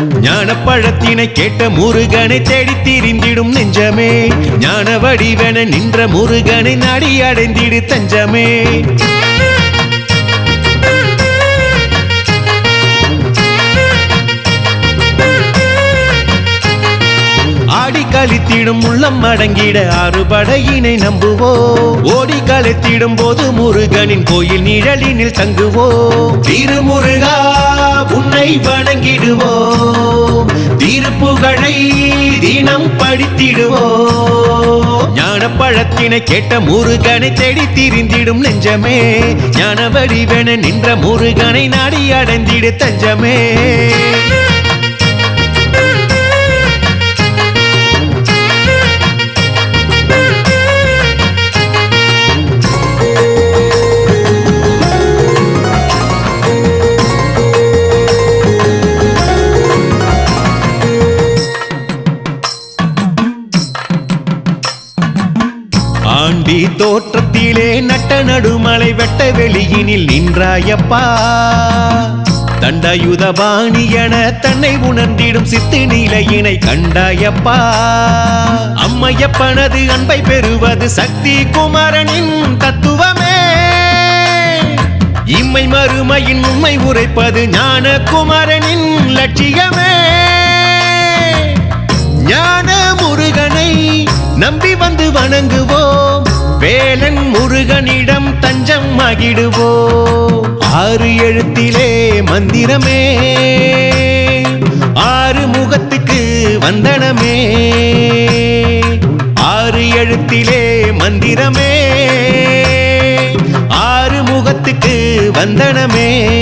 ஞானப்பழத்தினை கேட்ட முருகனை தேடி திரிந்திடும் நெஞ்சமே. ஞான வடிவென நின்ற முருகனை நாடி அடைந்திடு தஞ்சமே. ஆடி உள்ளம் அடங்கிட அறுபடையினை நம்புவோ. ஓடி களைத்திடும் போது முருகனின் கோயில் நிழலினில் தங்குவோ. திருமுருகா உன்னை வணங்கிடுவோ. திருப்புகழை தினம் படித்திடுவோ. ஞானப்பழத்தினை கேட்ட முருகனை தேடி திரிந்திடும் நெஞ்சமே. ஞான வடிவென நின்ற முருகனை நாடி அடைந்திடு தஞ்சமே. தோற்றத்திலே நட்ட நடுமலை வெட்ட வெளியினில் நின்றாயப்பா. தண்டாயுதபாணி என தன்னை உணர்ந்திடும் சித்து நிலையினை கண்டாயப்பா. அம்மையப்பனது அன்பை பெறுவது சக்தி குமரனின் தத்துவமே. இம்மை மறுமையின் உண்மை உரைப்பது ஞான குமரனின் லட்சியமே. ஞான முருகனை நம்பி வந்து வணங்குவோம் வேலன் முருகனிடம் தஞ்சம் மகிடுவோ. ஆறு எழுத்திலே மந்திரமே. ஆறு முகத்துக்கு வந்தனமே. ஆறு எழுத்திலே மந்திரமே. ஆறு முகத்துக்கு வந்தனமே.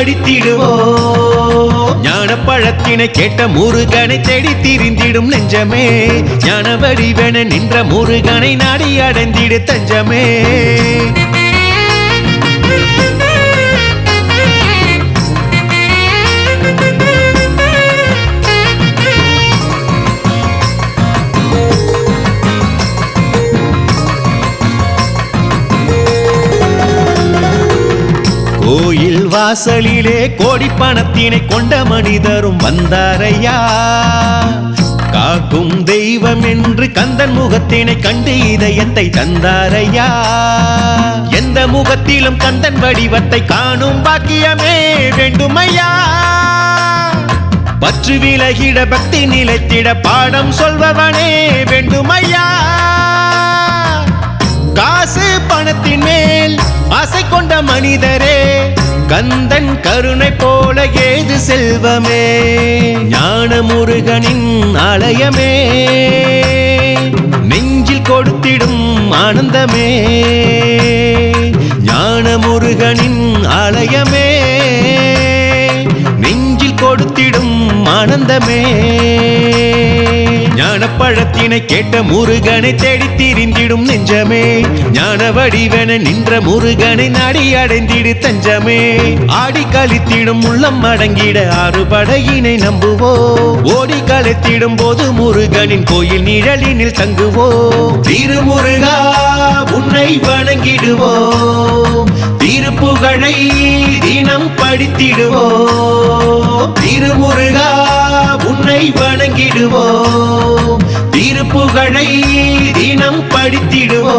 அடித்திடுவோம். ஞான பழத்தினை கேட்ட முருகனை தேடி திரிந்திடும் நெஞ்சமே. ஞான வடிவென நின்ற முருகனை நாடி அடைந்திடு தஞ்சமே. வாசலிலே கோடி பணத்தினை கொண்ட மனிதரும் வந்தாரையா? காக்கும் தெய்வம் என்று கந்தன் முகத்தினை கண்டு இதயத்தை தந்தாரையா? எந்த முகத்திலும் கந்தன் வடிவத்தை காணும் பாக்கியமே வேண்டுமையா? பற்று விலகிட பக்தி நிலைத்திட பாடம் சொல்பவனே வேண்டுமையா? காசு பணத்தின் மேல் ஆசை கொண்ட மனிதரே கந்தன் கருணை போல ஏது செல்வமே? ஞான முருகனின் ஆலயமே. நெஞ்சில் கொடுத்திடும் ஆனந்தமே. ஞான முருகனின் ஆலயமே. நெஞ்சில் கொடுத்திடும் ஆனந்தமே. ஞானப்பழத்தினை கேட்ட முருகனை தேடி திரிந்திடும் நெஞ்சமே. ஞான வடிவென நின்ற முருகனை நாடி அடைந்திடு தஞ்சமே. ஆடி கழித்திடும் உள்ளம் அடங்கிட அறுபடையினை நம்புவோ. ஓடி கலைத்திடும் போது முருகனின் கோயில் நிழலினில் தங்குவோ. திருமுருகா உன்னை வணங்கிடுவோ திருப்புகழை தினம் படித்திடுவோ. திருமுருகா உன்னை வணங்கிடுவோ. திருப்புகழை தினம் படித்திடுவோ.